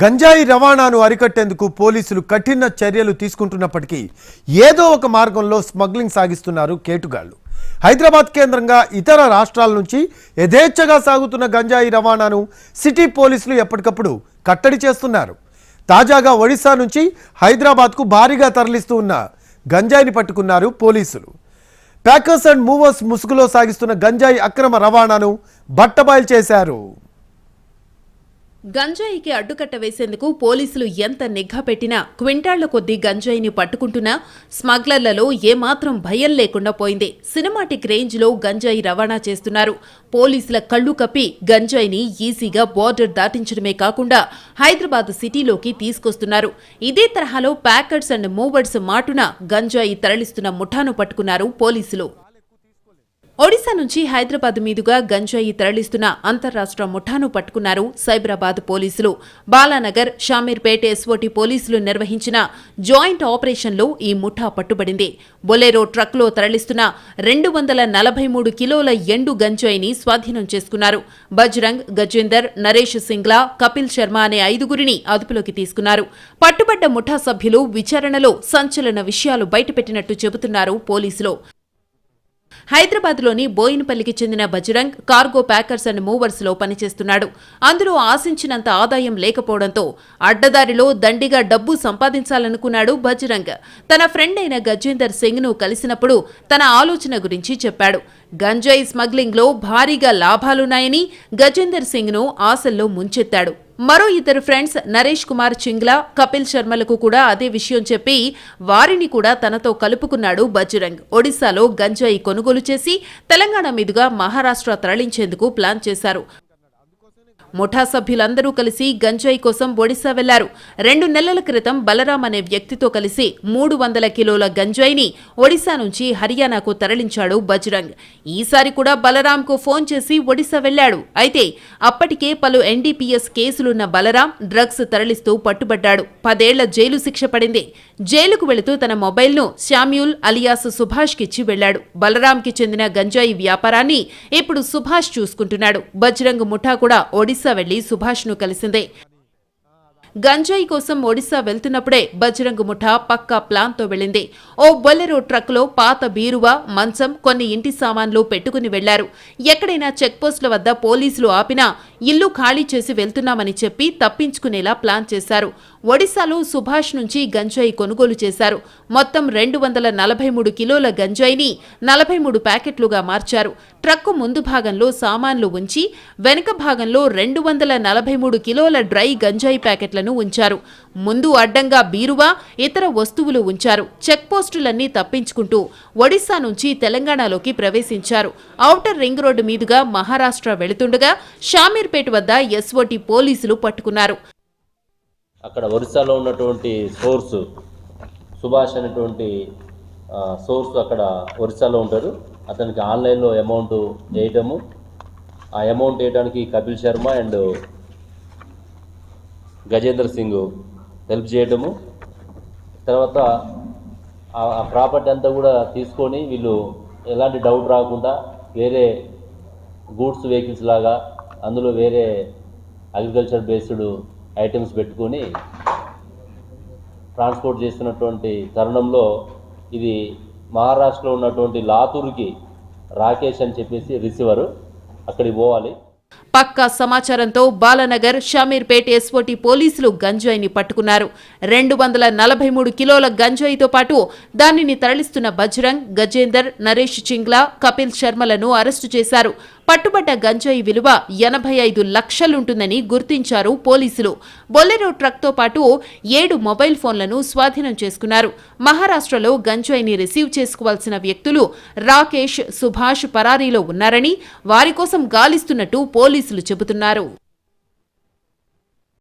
గంజాయి రవాణాను అరికట్టేందుకు పోలీసులు కఠిన చర్యలు తీసుకుంటున్నప్పటికీ ఏదో ఒక మార్గంలో స్మగ్లింగ్ సాగిస్తున్నారు కేటుగాళ్ళు హైదరాబాద్ కేంద్రంగా ఇతర రాష్ట్రాల నుంచి యథేచ్ఛగా సాగుతున్న గంజాయి రవాణాను సిటీ పోలీసులు ఎప్పటికప్పుడు కట్టడి చేస్తున్నారు. తాజాగా ఒడిశా నుంచి హైదరాబాద్కు భారీగా తరలిస్తూ ఉన్న గంజాయిని పట్టుకున్నారు పోలీసులు. ప్యాకర్స్ అండ్ మూవర్స్ ముసుగులో సాగిస్తున్న గంజాయి అక్రమ రవాణాను బట్టబయలు చేశారు. గంజాయికి అడ్డుకట్ట వేసేందుకు పోలీసులు ఎంత నిఘా పెట్టినా క్వింటాళ్ళ కొద్దీ గంజాయిని పట్టుకుంటున్నా స్మగ్లర్లలో ఏమాత్రం భయం లేకుండా పోయింది. సినిమాటిక్ రేంజ్లో గంజాయి రవాణా చేస్తున్నారు. పోలీసుల కళ్ళు కప్పి గంజాయిని ఈజీగా బోర్డర్ దాటించడమే కాకుండా హైదరాబాద్ సిటీలోకి తీసుకొస్తున్నారు. ఇదే తరహాలో ప్యాకర్స్ అండ్ మూవర్స్ మాటున గంజాయి తరలిస్తున్న ముఠాను పట్టుకున్నారు పోలీసులు. ఒడిశా నుంచి హైదరాబాద్ మీదుగా గంజాయి తరలిస్తున్న అంతర్రాష్ట్ర ముఠాను పట్టుకున్నారు సైబరాబాద్ పోలీసులు. బాలానగర్ షామీర్పేట్ ఎస్ఓటీ పోలీసులు నిర్వహించిన జాయింట్ ఆపరేషన్లో ఈ ముఠా పట్టుబడింది. బొలెరో ట్రక్లో తరలిస్తున్న రెండు వందల నలభై మూడు కిలోల ఎండు గంజాయిని స్వాధీనం చేసుకున్నారు. బజ్రంగ్ గజేందర్ నరేష్ సింగ్లా కపిల్ శర్మ అనే ఐదుగురిని అదుపులోకి తీసుకున్నారు. పట్టుబడ్డ ముఠా సభ్యులు విచారణలో సంచలన విషయాలు బయటపెట్టినట్టు చెబుతున్నారు పోలీసులు. హైదరాబాద్లోని బోయినపల్లికి చెందిన బజరంగ్ కార్గో ప్యాకర్స్ అండ్ మూవర్స్లో పనిచేస్తున్నాడు. అందులో ఆశించినంత ఆదాయం లేకపోవడంతో అడ్డదారిలో దండిగా డబ్బు సంపాదించాలనుకున్నాడు బజరంగ్. తన ఫ్రెండ్ అయిన గజేందర్ సింగ్ను కలిసినప్పుడు తన ఆలోచన గురించి చెప్పాడు. గంజాయి స్మగ్లింగ్లో భారీగా లాభాలున్నాయని గజేందర్ సింగ్ను ఆశల్లో ముంచెత్తాడు. మరో ఇద్దరు ఫ్రెండ్స్ నరేష్ కుమార్ చింగ్లా కపిల్ శర్మలకు కూడా అదే విషయం చెప్పి వారిని కూడా తనతో కలుపుకున్నాడు బజరంగ్. ఒడిశాలో గంజాయి కొనుగోలు చేసి తెలంగాణ మీదుగా మహారాష్ట్ర తరలించేందుకు ప్లాన్ చేశారు. ముఠా సభ్యులందరూ కలిసి గంజాయి కోసం ఒడిశా వెళ్ళారు. రెండు నెలల క్రితం బలరాం అనే వ్యక్తితో కలిసి మూడు వందల కిలోల గంజాయిని ఒడిశా నుంచి హర్యానాకు తరలించాడు బజరంగ్. ఈసారి కూడా బలరాంకు ఫోన్ చేసి ఒడిశా వెళ్ళాడు. అయితే అప్పటికే పలు ఎన్డీపీఎస్ కేసులున్న బలరాం డ్రగ్స్ తరలిస్తూ పట్టుబడ్డాడు. పదేళ్ళ జైలు శిక్ష పడింది. జైలుకు వెళుతూ తన మొబైల్ను శామ్యూల్ అలియాస్ సుభాష్కిచ్చి వెళ్ళాడు. బలరాంకి చెందిన గంజాయి వ్యాపారాన్ని ఇప్పుడు సుభాష్ చూసుకుంటున్నాడు. బజరంగ్ ముఠా కూడా ఒడిశా వెళ్ళి సుభాష్ను కలిసిందే. గంజాయి కోసం ఒడిశా వెళ్తున్నప్పుడే బజరంగ్ ముఠా పక్కా ప్లాన్తో వెళ్ళింది. ఓ బొలెరో ట్రక్లో పాత బీరువా మంచం కొన్ని ఇంటి సామాన్లు పెట్టుకుని వెళ్ళారు. ఎక్కడైనా చెక్పోస్టుల వద్ద పోలీసులు ఆపినా ఇల్లు ఖాళీ చేసి వెళ్తున్నామని చెప్పి తప్పించుకునేలా ప్లాన్ చేశారు. ఒడిశాలో సుభాష్ నుంచి గంజాయి కొనుగోలు చేశారు. మొత్తం రెండు వందల నలభై మూడు కిలోల గంజాయిని నలభై మూడు ప్యాకెట్లుగా మార్చారు. ట్రక్కు ముందు భాగంలో సామాన్లు ఉంచి వెనుక భాగంలో రెండు వందల నలభై మూడు కిలోల డ్రై గంజాయి ప్యాకెట్లను ఉంచారు. ముందు అడ్డంగా బీరువా ఇతర వస్తువులు ఉంచారు. చెక్ పోస్టులన్నీ తప్పించుకుంటూ ఒడిశా నుంచి తెలంగాణలోకి ప్రవేశించారు. ఔటర్ రింగ్ రోడ్డు మీదుగా మహారాష్ట్ర వెళుతుండగా షామీర్ షామీర్పేట వద్ద ఎస్ఓటి పోలీసులు పట్టుకున్నారు. అక్కడ ఒరిస్సాలో ఉన్నటువంటి సోర్స్ సుభాష్ అనేటువంటి సోర్స్ అక్కడ ఒరిస్సాలో ఉంటారు అతనికి ఆన్లైన్లో అమౌంట్ వేయటము. ఆ అమౌంట్ వేయడానికి కపిల్ శర్మ అండ్ గజేంద్ర సింగ్ హెల్ప్ చేయటము. తర్వాత ఆ ప్రాపర్టీ అంతా కూడా తీసుకొని వీళ్ళు ఎలాంటి డౌట్ రాకుండా వేరే గూడ్స్ వెహికల్స్ లాగా అందులో వేరే అగ్రికల్చర్ బేస్డ్ ఐటమ్స్ పెట్టుకొని ట్రాన్స్పోర్ట్ చేస్తున్నటువంటి తరుణంలో ఇది మహారాష్ట్రలో ఉన్నటువంటి లాతూర్కి రాకేష్ అని చెప్పేసి రిసీవరు. అక్కడికి పోవాలి. పక్కా సమాచారంతో బాలనగర్ షమీర్పేట ఎస్ఓటి పోలీసులు గంజాయిని పట్టుకున్నారు. రెండు వందల నలభై మూడు కిలోల గంజాయితో పాటు దానిని తరలిస్తున్న బజరంగ్ గజేందర్ నరేష్ చింగ్లా కపిల్ శర్మలను అరెస్టు చేశారు. పట్టుబడ్డ గంజాయి విలువ ఎనభై ఐదు లక్షలుంటుందని గుర్తించారు పోలీసులు. బొలెరో ట్రక్తో పాటు ఏడు మొబైల్ ఫోన్లను స్వాధీనం చేసుకున్నారు. మహారాష్ట్రలో గంజాయిని రిసీవ్ చేసుకోవాల్సిన వ్యక్తులు రాకేష్ సుభాష్ పరారీలో ఉన్నారని వారి కోసం గాలిస్తున్నట్టు పోలీసులు చెబుతున్నారు.